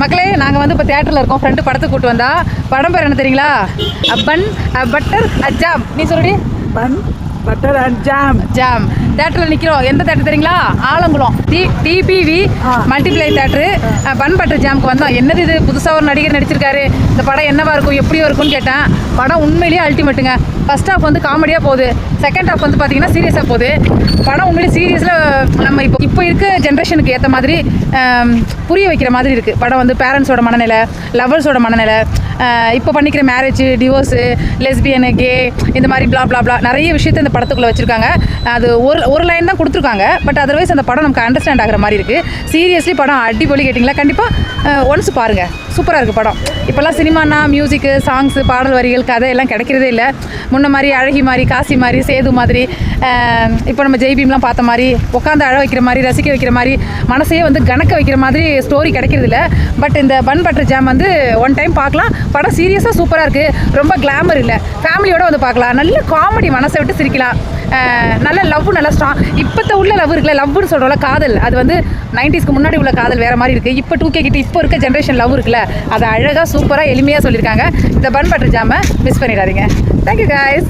மக்களே நாங்கள் வந்து இப்போ தேட்டரில் இருக்கோம். ஃப்ரெண்டு படத்துக்கு கூட்டு வந்தா. படம் பேர் என்ன தெரியுங்களா? பன் பட்டர் அஜாம் நீ சொல்லுடி. Bun butter and jam jam தேட்டரில் நிற்கிறோம் எந்த தேட்டர் தெரியுங்களா? Alangulam. T TPV. Multiplex theatre bun butter ஜாமுக்கு வந்தோம். என்னது இது? புதுசாக ஒரு நடிகர் நடிச்சிருக்காரு. இந்த படம் என்னவா இருக்கும்? எப்படியோ இருக்கும்னு கேட்டேன். படம் உண்மையிலேயே அல்டிமேட்டுங்க ஃபர்ஸ்ட் ஹாஃப் வந்து காமெடியாக போகுது. செகண்ட் ஹாஃப் வந்து பார்த்தீங்கன்னா சீரியஸாக போகுது. படம் உண்மையிலே சீரியஸில் நம்ம இப்போ இப்போ இருக்க ஜென்ரேஷனுக்கு ஏற்ற மாதிரி புரிய வைக்கிற மாதிரி இருக்குது படம் வந்து பேரண்ட்ஸோட மனநிலை லவர்ஸோட மனநிலை இப்போ பண்ணிக்கிற மேரேஜ் டிவோர்ஸு லெஸ்பியனு கே இந்த மாதிரி பிளா பிளா பிளா நிறைய விஷயத்தை இந்த படத்துக்குள்ளே வச்சுருக்காங்க. அது ஒரு ஒரு லைன் தான் கொடுத்துருக்காங்க. பட் அதர்வைஸ் அந்த படம் நமக்கு அண்டர்ஸ்டாண்ட் ஆகிற மாதிரி இருக்குது சீரியஸ்லி படம் அடிப்பொலி கேட்டிங்களா? கண்டிப்பாக ஒன்ஸ் பாருங்கள் சூப்பராக இருக்குது படம். இப்போல்லாம் சினிமானா மியூசிக்கு சாங்ஸு பாடல் வரிகள் கதை எல்லாம் கிடைக்கிறதே இல்லை. முன்ன மாதிரி அழகி மாதிரி காசி மாதிரி சேது மாதிரி இப்போ நம்ம ஜெய்பீம்லாம் பார்த்த மாதிரி உட்காந்து அழ வைக்கிற மாதிரி ரசிக்க வைக்கிற மாதிரி மனசையே வந்து கணக்க வைக்கிற மாதிரி ஸ்டோரி கிடைக்கிறது இல்லை பட் இந்த பன் பட்டர் ஜாம் வந்து ஒன் டைம் பார்க்கலாம். படம் சீரியஸாக சூப்பராக இருக்குது ரொம்ப கிளாமர் இல்லை. ஃபேமிலியோடு வந்து பார்க்கலாம். நல்ல காமெடி மனசை விட்டு சிரிக்கலாம். நல்ல லவ் நல்லா ஸ்ட்ராங் இப்போத்த உள்ள லவ் இருக்குல்ல லவ்னு சொல்கிறோம்ல காதல். அது வந்து நைன்டிஸ்க்கு முன்னாடி உள்ள காதல் வேறு மாதிரி இருக்குது இப்போ டூ கே கிட்ட இப்போ இருக்க ஜென்ரேஷன் லவ் இருக்குல்ல அதை அழகாக சூப்பராக எளிமையாக சொல்லியிருக்காங்க. இந்த பன் பட்டர் ஜாமை மிஸ் பண்ணிடாதீங்க தேங்க்யூ காய்ஸ்